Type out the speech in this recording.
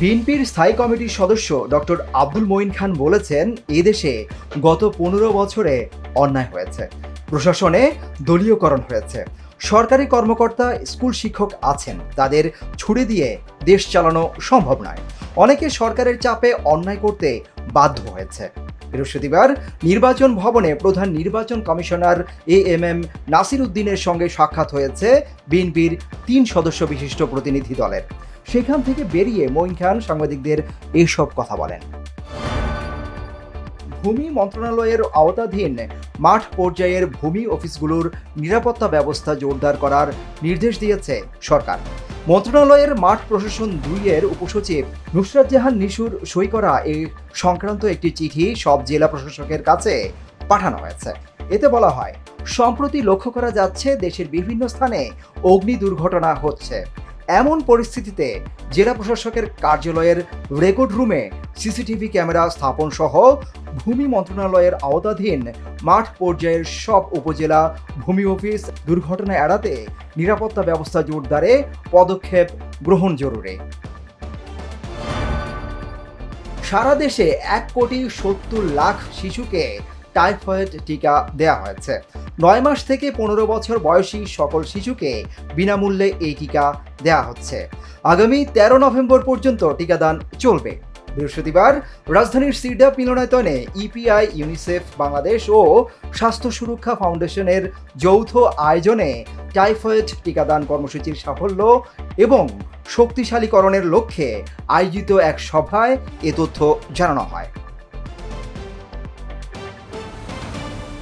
বিএনপির স্থায়ী কমিটির সদস্য ডক্টর আব্দুল মঈন খান বলেছেন, এদেশে গত পনেরো বছরে অন্যায় হয়েছে। প্রশাসনে দলীয়করণ হয়েছে। সরকারি কর্মকর্তা, স্কুল শিক্ষক আছেন। তাদের ছুড়ে দিয়ে দেশ চালানো সম্ভব নয়। অনেকে সরকারের চাপে অন্যায় করতে বাধ্য হয়েছে। বৃহস্পতিবার নির্বাচন ভবনে প্রধান নির্বাচন commissioner A M M Nasir উদ্দিনের সঙ্গে সাক্ষাৎ হয়েছে বিএনপির তিন সদস্য বিশিষ্ট প্রতিনিধি দলের। সেখান থেকে বেরিয়ে মঈন খান সাংবাদিকদের এসব কথা বলেন। ভূমি মন্ত্রণালয়ের আওতাধীন মাঠ পর্যায়ের ভূমি অফিসগুলোর নিরাপত্তা ব্যবস্থা জোরদার করার নির্দেশ দিয়েছে সরকার। মন্ত্রণালয়ের মাঠ প্রশাসন দুইয়ের উপসচিব নুসরাত জাহান নিশুর সই করা এই সংক্রান্ত একটি চিঠি সব জেলা প্রশাসকের কাছে পাঠানো হয়েছে। এতে বলা হয়, সম্প্রতি লক্ষ্য করা যাচ্ছে দেশের বিভিন্ন স্থানে অগ্নি দুর্ঘটনা হচ্ছে। এমন পরিস্থিতিতে জেলা প্রশাসকের কার্যালয়ের রেকর্ড রুমে সিসিটিভি ক্যামেরা স্থাপন সহ ভূমি মন্ত্রণালয়ের আওতাধীন মাঠ পর্যায়ের সব উপজেলা ভূমি অফিস দুর্ঘটনা এড়াতে নিরাপত্তা ব্যবস্থা জোরদারে পদক্ষেপ গ্রহণ জরুরি। সারা দেশে এক কোটি সত্তর লাখ শিশুকে টাইফয়েড টিকা দেওয়া হয়েছে। নয় মাস থেকে পনেরো বছর বয়সী সকল শিশুকে বিনামূল্যে এই টিকা দেওয়া হচ্ছে। আগামী তেরো নভেম্বর পর্যন্ত টিকাদান চলবে। বৃহস্পতিবার রাজধানীর সিডাপ মিলনায়তনে ইপিআই, ইউনিসেফ, বাংলাদেশ ও স্বাস্থ্য সুরক্ষা ফাউন্ডেশনের যৌথ আয়োজনে টাইফয়েড টিকাদান কর্মসূচির সাফল্য এবং শক্তিশালীকরণের লক্ষ্যে আয়োজিত এক সভায় এ তথ্য জানানো হয়।